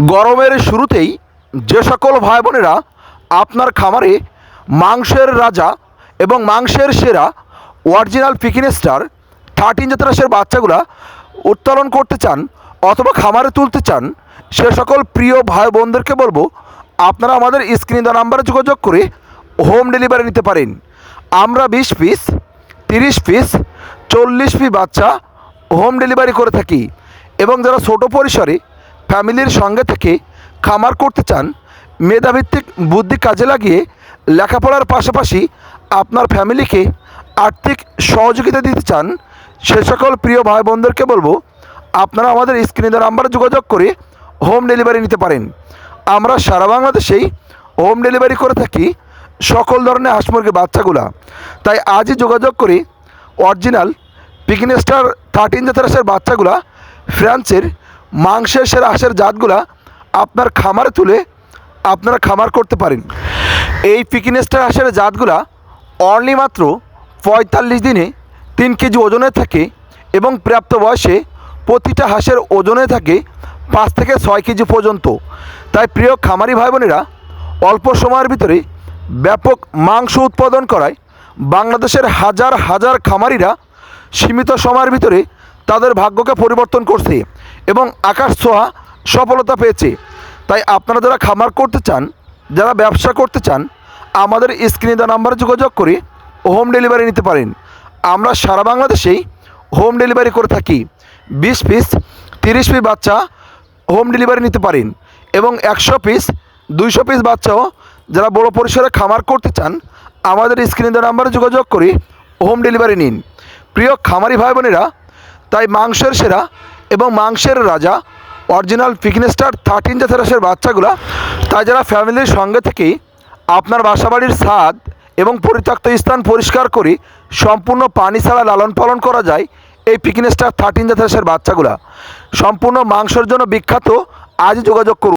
গরমের শুরুতেই যে সকল ভাই বোনেরা আপনার খামারে মাংসের রাজা এবং মাংসের সেরা অরিজিনাল পিকিন স্টার থার্টিন জাতরাসের বাচ্চাগুলা উত্তোলন করতে চান অথবা খামারে তুলতে চান, সে সকল প্রিয় ভাই বোনদেরকে বলব, আপনারা আমাদের স্ক্রিন দেওয়া নাম্বারে যোগাযোগ করে হোম ডেলিভারি নিতে পারেন। আমরা বিশ পিস তিরিশ পিস চল্লিশ পিস বাচ্চা হোম ডেলিভারি করে থাকি। এবং যারা ছোটো পরিসরে ফ্যামিলির সঙ্গে থেকে খামার করতে চান, মেধাভিত্তিক বুদ্ধি কাজে লাগিয়ে লেখাপড়ার পাশাপাশি আপনার ফ্যামিলিকে আর্থিক সহযোগিতা দিতে চান, সে সকল প্রিয় ভাই বোনদেরকে বলব, আপনারা আমাদের স্ক্রিনে নাম্বারে যোগাযোগ করে হোম ডেলিভারি নিতে পারেন। আমরা সারা বাংলাদেশেই হোম ডেলিভারি করে থাকি সকল ধরনের হাঁস মুরগির বাচ্চাগুলা। তাই আজই যোগাযোগ করে অরিজিনাল পিকনেস্টার থার্টিন জাতের বাচ্চাগুলা ফ্রান্সের মাংসের সেরা হাঁসের জাতগুলা আপনার খামারে তুলে আপনারা খামার করতে পারেন। এই পিকনেস্টার হাঁসের জাতগুলা অনলি মাত্র পঁয়তাল্লিশ দিনে তিন কেজি ওজনে থাকে এবং প্রাপ্ত বয়সে প্রতিটা হাঁসের ওজনে থাকে পাঁচ থেকে ছয় কেজি পর্যন্ত। তাই প্রিয় খামারি ভাই বোনেরা অল্প সময়ের ভিতরে ব্যাপক মাংস উৎপাদন করায় বাংলাদেশের হাজার হাজার খামারিরা সীমিত সময়ের ভিতরে তাদের ভাগ্যকে পরিবর্তন করছে। এবং আকাশ ছোঁয়া সফলতা পেয়েছে। তাই আপনারা যারা খামার করতে চান, যারা ব্যবসা করতে চান, আমাদের স্ক্রিনে দেওয়া নাম্বারে যোগাযোগ করে হোম ডেলিভারি নিতে পারেন। আমরা সারা বাংলাদেশেই হোম ডেলিভারি করে থাকি। বিশ পিস, তিরিশ পিস বাচ্চা হোম ডেলিভারি নিতে পারেন এবং একশো পিস, দুইশো পিস বাচ্চাও যারা বড় পরিসরে খামার করতে চান, আমাদের স্ক্রিনে দেওয়া নাম্বারে যোগাযোগ করে হোম ডেলিভারি নিন। প্রিয় খামারি ভাই বোনেরা তাই মাংসের সেরা এবং মাংসের রাজা অরিজিনাল পিকনেস্টার থার্টিন জাতের বাচ্চাগুলো, তাই যারা ফ্যামিলির সঙ্গে থেকেই আপনার বাসাবাড়ির স্বাদ এবং পরিত্যক্ত স্থান পরিষ্কার করে, সম্পূর্ণ পানি ছাড়া লালন পালন করা যায় এই পিকনেস্টার থার্টিন জাতের বাচ্চাগুলা। সম্পূর্ণ মাংসের জন্য বিখ্যাত আজ যোগাযোগ করুন।